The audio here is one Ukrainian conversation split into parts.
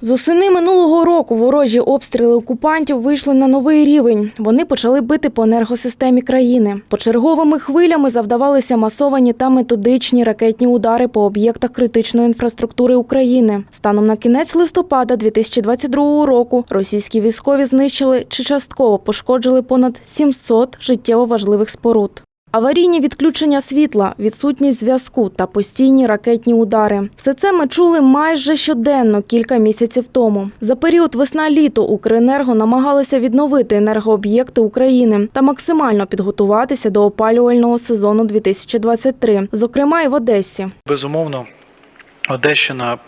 З осени минулого року ворожі обстріли окупантів вийшли на новий рівень. Вони почали бити по енергосистемі країни. Почерговими хвилями завдавалися масовані та методичні ракетні удари по об'єктах критичної інфраструктури України. Станом на кінець листопада 2022 року російські військові знищили чи частково пошкоджили понад 700 життєво важливих споруд. Аварійні відключення світла, відсутність зв'язку та постійні ракетні удари. Все це ми чули майже щоденно кілька місяців тому. За період весна-літо Укренерго намагалися відновити енергооб'єкти України та максимально підготуватися до опалювального сезону 2023, зокрема і в Одесі. Безумовно, Одещина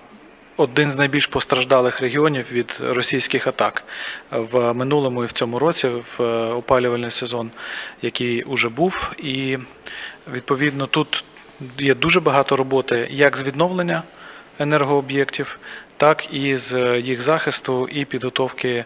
один з найбільш постраждалих регіонів від російських атак в минулому і в цьому році, в е, опалювальний сезон, який уже був. І відповідно тут є дуже багато роботи як з відновлення енергооб'єктів, так і з їх захисту і підготовки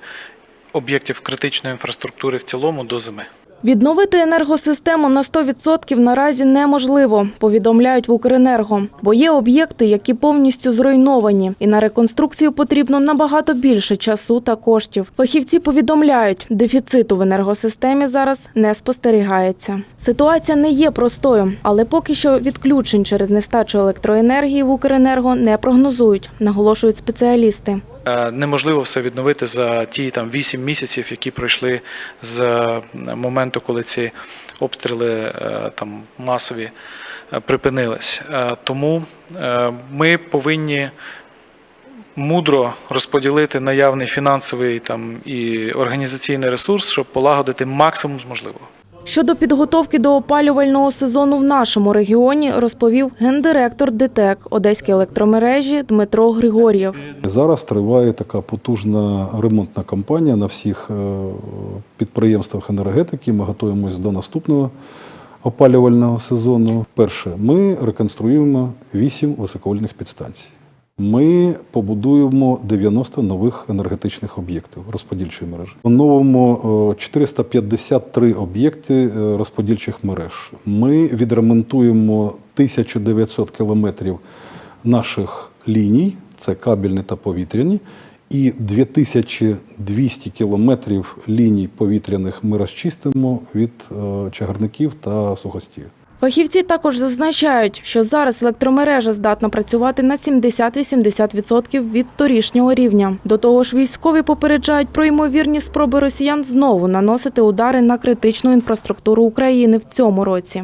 об'єктів критичної інфраструктури в цілому до зими. Відновити енергосистему на 100% наразі неможливо, повідомляють в Укренерго, бо є об'єкти, які повністю зруйновані, і на реконструкцію потрібно набагато більше часу та коштів. Фахівці повідомляють, дефіциту в енергосистемі зараз не спостерігається. Ситуація не є простою, але поки що відключень через нестачу електроенергії в Укренерго не прогнозують, наголошують спеціалісти. Е, Неможливо все відновити за ті там 8 місяців, які пройшли з е, моменту, коли ці обстріли е, там масові припинились. Тому ми повинні мудро розподілити наявний фінансовий там і організаційний ресурс, щоб полагодити максимум з можливого. Щодо підготовки до опалювального сезону в нашому регіоні, розповів гендиректор ДТЕК Одеські електромережі Дмитро Григор'єв. Зараз триває така потужна ремонтна кампанія на всіх е, підприємствах енергетики. Ми готуємось до наступного опалювального сезону. Перше, ми реконструюємо 8 високовольтних підстанцій. Ми побудуємо 90 нових енергетичних об'єктів розподільчої мережі. Оновимо е, 453 об'єкти е, розподільчих мереж. Ми відремонтуємо 1900 кілометрів наших ліній, це кабельні та повітряні, і 2200 кілометрів ліній повітряних ми розчистимо від е, чагарників та сухостів. Фахівці також зазначають, що зараз електромережа здатна працювати на 70-80% від торішнього рівня. До того ж, військові попереджають про ймовірні спроби росіян знову наносити удари на критичну інфраструктуру України в цьому році.